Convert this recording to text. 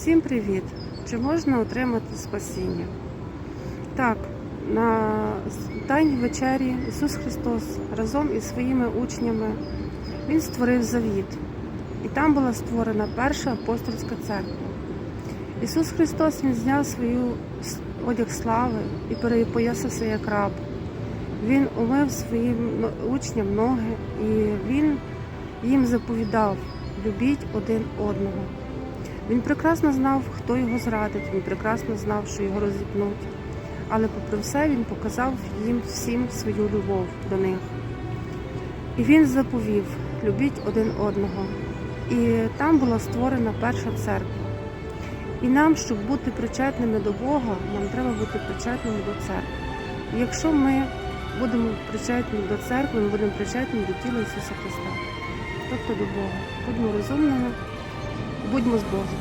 Всім привіт! Чи можна отримати спасіння? Так, на Тайній вечері Ісус Христос разом із своїми учнями Він створив завіт. І там була створена перша апостольська церква. Ісус Христос Він зняв свою одяг слави і перепоясався як раб. Він умив своїм учням ноги і Він їм заповідав любіть один одного. Він прекрасно знав, хто його зрадить, він прекрасно знав, що його розіпнуть. Але попри все він показав їм всім свою любов до них. І він заповів любіть один одного. І там була створена перша церква. І нам, щоб бути причетними до Бога, нам треба бути причетними до церкви. І якщо ми будемо причетні до церкви, ми будемо причетні до тіла Ісуса Христа, тобто до Бога. Будьмо розумними, будьмо з Богом.